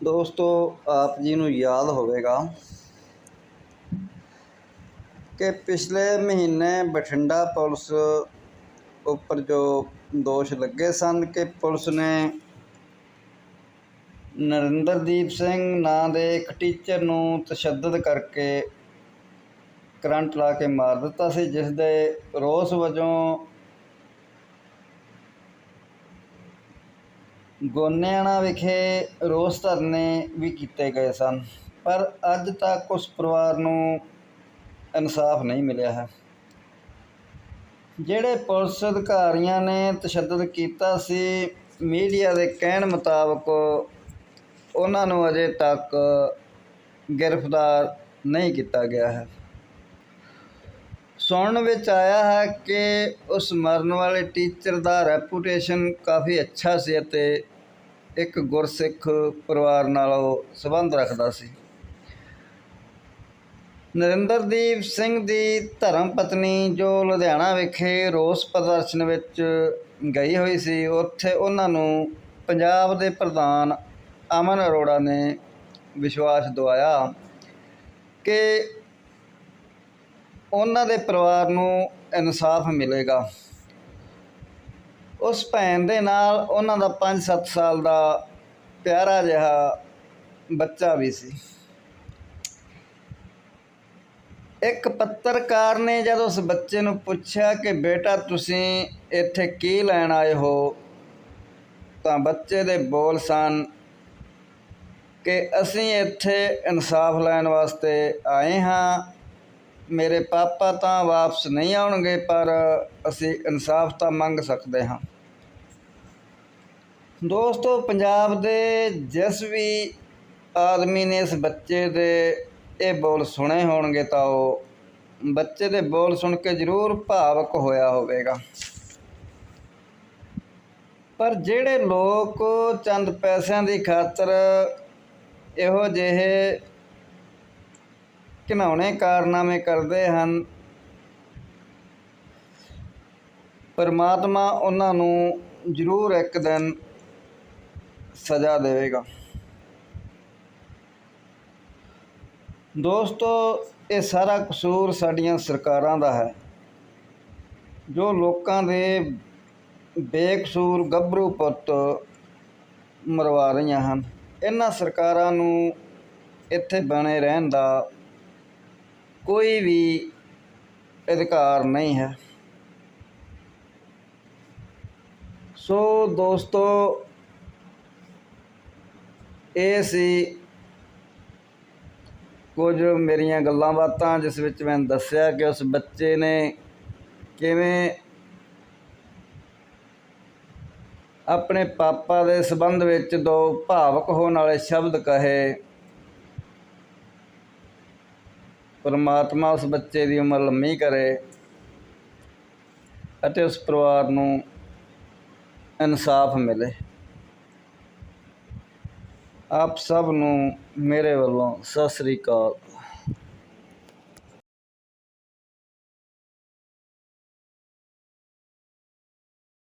ਦੋਸਤੋ, ਆਪ ਜੀ ਨੂੰ ਯਾਦ ਹੋਵੇਗਾ ਕਿ ਪਿਛਲੇ ਮਹੀਨੇ ਬਠਿੰਡਾ ਪੁਲਿਸ ਉੱਪਰ ਜੋ ਦੋਸ਼ ਲੱਗੇ ਸਨ ਕਿ ਪੁਲਿਸ ਨੇ ਨਰਿੰਦਰਦੀਪ ਸਿੰਘ ਨਾਂ ਦੇ ਇੱਕ ਟੀਚਰ ਨੂੰ ਤਸ਼ੱਦਦ ਕਰਕੇ ਕਰੰਟ ਲਾ ਕੇ ਮਾਰ ਦਿੱਤਾ ਸੀ, ਜਿਸ ਦੇ ਰੋਸ ਵਜੋਂ ਗੋਨਿਆਣਾ ਵਿਖੇ ਰੋਸ ਧਰਨੇ ਵੀ ਕੀਤੇ ਗਏ ਸਨ, ਪਰ ਅੱਜ ਤੱਕ ਉਸ ਪਰਿਵਾਰ ਨੂੰ ਇਨਸਾਫ ਨਹੀਂ ਮਿਲਿਆ ਹੈ। ਜਿਹੜੇ ਪੁਲਿਸ ਅਧਿਕਾਰੀਆਂ ਨੇ ਤਸ਼ੱਦਦ ਕੀਤਾ ਸੀ, ਮੀਡੀਆ ਦੇ ਕਹਿਣ ਮੁਤਾਬਕ ਉਹਨਾਂ ਨੂੰ ਅਜੇ ਤੱਕ ਗ੍ਰਿਫਤਾਰ ਨਹੀਂ ਕੀਤਾ ਗਿਆ ਹੈ। ਸੁਣਨ ਵਿੱਚ ਆਇਆ ਹੈ ਕਿ ਉਸ ਮਰਨ ਵਾਲੇ ਟੀਚਰ ਦਾ ਰੈਪੂਟੇਸ਼ਨ ਕਾਫੀ ਅੱਛਾ ਸੀ ਅਤੇ ਇੱਕ ਗੁਰਸਿੱਖ ਪਰਿਵਾਰ ਨਾਲ ਉਹ ਸੰਬੰਧ ਰੱਖਦਾ ਸੀ। ਨਰਿੰਦਰਦੀਪ ਸਿੰਘ ਦੀ ਧਰਮ ਪਤਨੀ ਜੋ ਲੁਧਿਆਣਾ ਵਿਖੇ ਰੋਸ ਪ੍ਰਦਰਸ਼ਨ ਵਿੱਚ ਗਈ ਹੋਈ ਸੀ, ਉੱਥੇ ਉਹਨਾਂ ਨੂੰ ਪੰਜਾਬ ਦੇ ਪ੍ਰਧਾਨ ਅਮਨ ਅਰੋੜਾ ਨੇ ਵਿਸ਼ਵਾਸ ਦਿਵਾਇਆ ਕਿ ਉਹਨਾਂ ਦੇ ਪਰਿਵਾਰ ਨੂੰ ਇਨਸਾਫ ਮਿਲੇਗਾ। ਉਸ ਭੈਣ ਦੇ ਨਾਲ ਉਹਨਾਂ ਦਾ 5-7 ਸਾਲ ਦਾ ਪਿਆਰਾ ਜਿਹਾ ਬੱਚਾ ਵੀ ਸੀ। ਇੱਕ ਪੱਤਰਕਾਰ ਨੇ ਜਦ ਉਸ ਬੱਚੇ ਨੂੰ ਪੁੱਛਿਆ ਕਿ ਬੇਟਾ ਤੁਸੀਂ ਇੱਥੇ ਕੀ ਲੈਣ ਆਏ ਹੋ, ਤਾਂ ਬੱਚੇ ਦੇ ਬੋਲ ਸਨ ਕਿ ਅਸੀਂ ਇੱਥੇ ਇਨਸਾਫ ਲੈਣ ਵਾਸਤੇ ਆਏ ਹਾਂ ਮੇਰੇ ਪਾਪਾ ਤਾਂ ਵਾਪਸ ਨਹੀਂ ਆਉਣਗੇ, ਪਰ ਅਸੀਂ ਇਨਸਾਫ ਤਾਂ ਮੰਗ ਸਕਦੇ ਹਾਂ। ਦੋਸਤੋ, ਪੰਜਾਬ ਦੇ ਜਿਸ ਵੀ ਆਦਮੀ ਨੇ ਇਸ ਬੱਚੇ ਦੇ ਇਹ ਬੋਲ ਸੁਣੇ ਹੋਣਗੇ ਤਾਂ ਉਹ ਬੱਚੇ ਦੇ ਬੋਲ ਸੁਣ ਕੇ ਜ਼ਰੂਰ ਭਾਵਕ ਹੋਇਆ ਹੋਵੇਗਾ। ਪਰ ਜਿਹੜੇ ਲੋਕ ਚੰਦ ਪੈਸਿਆਂ ਦੀ ਖਾਤਰ ਇਹੋ ਜਿਹੇ ਘਿਨਾਉਣੇ ਕਾਰਨਾਮੇ ਕਰਦੇ ਹਨ। ਪਰਮਾਤਮਾ ਉਹਨਾਂ ਨੂੰ ਜ਼ਰੂਰ ਇੱਕ ਦਿਨ ਸਜ਼ਾ ਦੇਵੇਗਾ। ਦੋਸਤੋ, ਇਹ ਸਾਰਾ ਕਸੂਰ ਸਾਡੀਆਂ ਸਰਕਾਰਾਂ ਦਾ ਹੈ। ਜੋ ਲੋਕਾਂ ਦੇ ਬੇਕਸੂਰ ਗੱਭਰੂ ਪੁੱਤ ਮਰਵਾ ਰਹੀਆਂ ਹਨ। ਇਹਨਾਂ ਸਰਕਾਰਾਂ ਨੂੰ ਇੱਥੇ ਬਣੇ ਰਹਿਣ ਦਾ ਕੋਈ ਵੀ ਅਧਿਕਾਰ ਨਹੀਂ ਹੈ। ਸੋ ਦੋਸਤੋ, ਇਹ ਸੀ ਕੁਝ ਮੇਰੀਆਂ ਗੱਲਾਂ ਬਾਤਾਂ, ਜਿਸ ਵਿੱਚ ਮੈਂ ਦੱਸਿਆ ਕਿ ਉਸ ਬੱਚੇ ਨੇ ਕਿਵੇਂ ਆਪਣੇ ਪਾਪਾ ਦੇ ਸੰਬੰਧ ਵਿੱਚ ਦੋ ਭਾਵਕ ਹੋਣ ਵਾਲੇ ਸ਼ਬਦ ਕਹੇ। ਪਰਮਾਤਮਾ ਉਸ ਬੱਚੇ ਦੀ ਉਮਰ ਲੰਮੀ ਕਰੇ ਅਤੇ ਉਸ ਪਰਿਵਾਰ ਨੂੰ ਇਨਸਾਫ ਮਿਲੇ। ਆਪ ਸਭ ਨੂੰ ਮੇਰੇ ਵੱਲੋਂ ਸਤਿ ਸ੍ਰੀ ਅਕਾਲ।